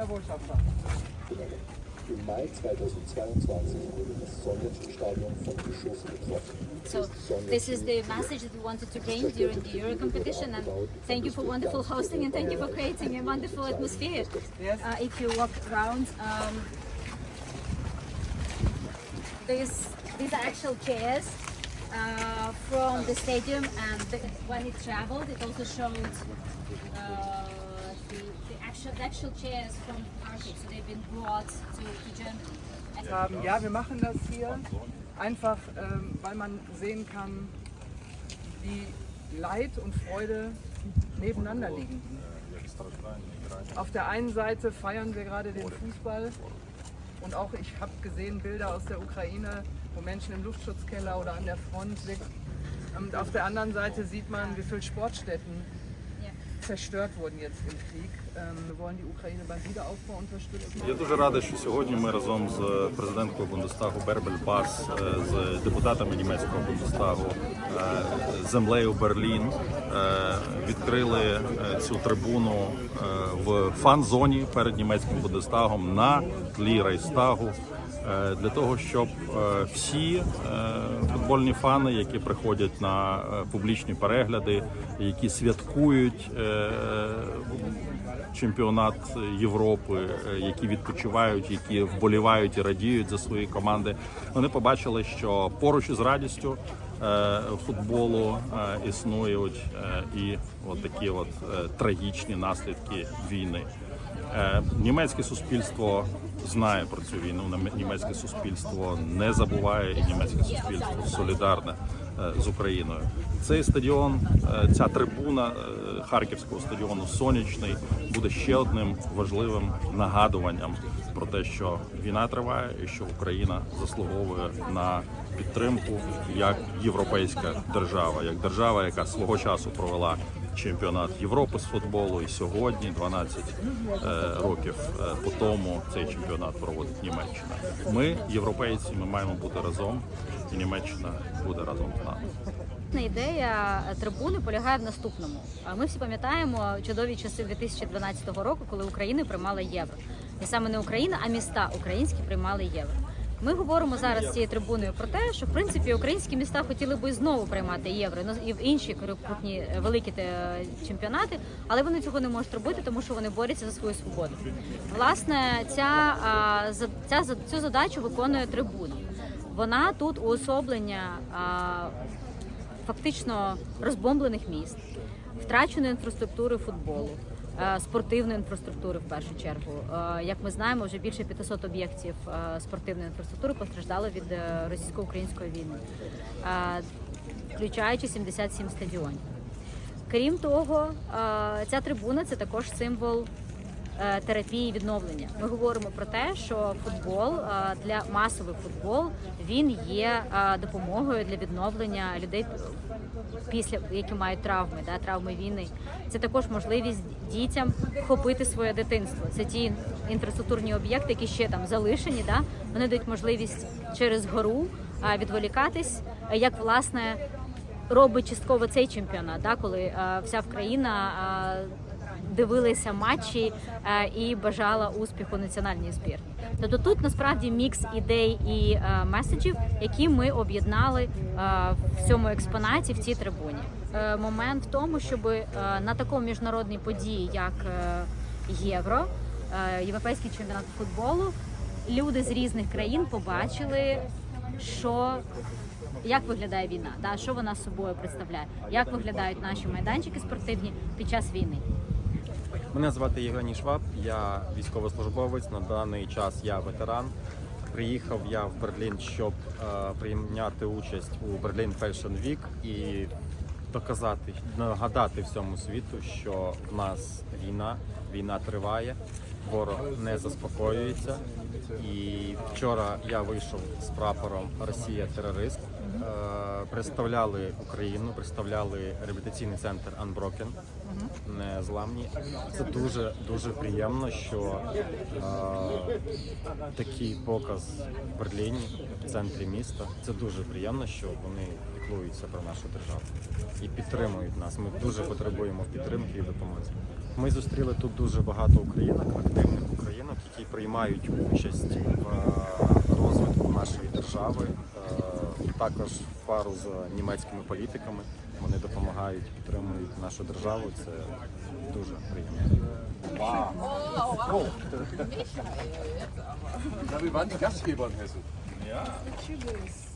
Herr Botschafter. Im Mai 2022 wurde das Sonnenstadion von Beschuss getroffen. So this is the message that we wanted to bring during the Euro competition and thank you for wonderful hosting and thank you for creating a wonderful atmosphere. Uh, if you walk around, um, these, these are actual chairs uh, from the stadium and the, when it traveled it also showed uh, the, the, actual, actual chairs from Arctic, so they've been brought to, to Germany. And haben. Ja, wir machen das hier einfach, ähm, weil man sehen kann, wie Leid und Freude nebeneinander liegen. Auf der einen Seite feiern wir gerade den Fußball und auch ich habe gesehen Bilder aus der Ukraine, wo Menschen im Luftschutzkeller oder an der Front sind. Und auf der anderen Seite sieht man, wie viele Sportstätten zerstört wurden jetzt im Krieg. Unterstützen. Я дуже радий, що сьогодні ми разом з президенткою Бундестагу Бербель Бас, е, з депутатами німецького Бундестагу, е, землею Берлін е, відкрили цю трибуну в фан-зоні перед німецьким Бундестагом на тлі Рейстагу. Для того щоб всі футбольні фани, які приходять на публічні перегляди, які святкують чемпіонат Європи, е, які відпочивають, які вболівають і радіють за свої команди. Вони побачили, що поруч із радістю е, футболу е, існують і от такі от трагічні наслідки війни. Німецьке суспільство знає про цю війну. Німецьке суспільство не забуває, і німецьке суспільство солідарне з Україною. Цей стадіон, е, ця трибуна е, харківського стадіону сонячний буде ще одним важливим нагадуванням про те, що війна триває і що Україна заслуговує на підтримку як європейська держава, як держава, яка свого часу провела чемпіонат Європи з футболу, і сьогодні, 12 е, років е, по тому, цей чемпіонат проводить Німеччина. Ми, європейці, ми маємо бути разом, і Німеччина буде разом з нами. Ідея трибуни полягає в наступному. Ми всі пам'ятаємо чудові часи 2012 року, коли Україна приймала євро. І саме не Україна, а міста українські приймали євро. Ми говоримо зараз з цією трибуною про те, що в принципі українські міста хотіли би знову приймати євро ну, і в інші крупні е, великі чемпіонати, але вони цього не можуть робити, тому що вони борються за свою свободу. Власне, ця, ця цю задачу виконує трибуна. Вона тут уособлення фактично розбомблених міст, втраченої інфраструктури футболу, е, спортивної інфраструктури в першу чергу. Е, Як ми знаємо, вже більше 500 об'єктів е, спортивної інфраструктури постраждало від е, російсько-української війни, е, включаючи 77 стадіонів. Крім того, е, ця трибуна це також символ е, терапії відновлення. Ми говоримо про те, що футбол е, для масовий футбол він є е, допомогою для відновлення людей після які мають травми, да, травми війни. Це також можливість дітям вхопити своє дитинство. Це ті інфраструктурні об'єкти, які ще там залишені. Да, вони дають можливість через гору е, відволікатись, е, як власне робить частково цей чемпіонат, да, коли е, вся країна е, дивилася матчі е, і бажала успіху національній збірні. Тобто тут насправді мікс ідей і е, меседжів, які ми об'єднали е, в цьому експонаті в цій трибуні. Момент в тому, щоб на такому міжнародній події, як євро, європейський чемпіонат футболу, люди з різних країн побачили, що як виглядає війна, да, що вона собою представляє, як виглядають наші майданчики спортивні під час війни. Мене звати Євгеній Шваб, я військовослужбовець. На даний час я ветеран. Приїхав я в Берлін, щоб е, прийняти участь у Berlin Fashion Week і доказати, нагадати всьому світу, що в нас війна, війна триває, ворог не заспокоюється. І вчора я вийшов з прапором Росія терорист. Е, представляли Україну, представляли реабілітаційний центр Unbroken, незламні. Це дуже дуже приємно, що е, такий показ в Берліні, в центрі міста. Це дуже приємно, що вони піклуються про нашу державу і підтримують нас. Ми дуже потребуємо підтримки і допомоги. Ми зустріли тут дуже багато українок, активних українок. які приймають участь в е, розвитку нашої держави. Е, Також пару з німецькими політиками вони допомагають, підтримують нашу державу. Це дуже приємно. Na, wir waren die Gastgeber in Hessen. Der Tschübe ist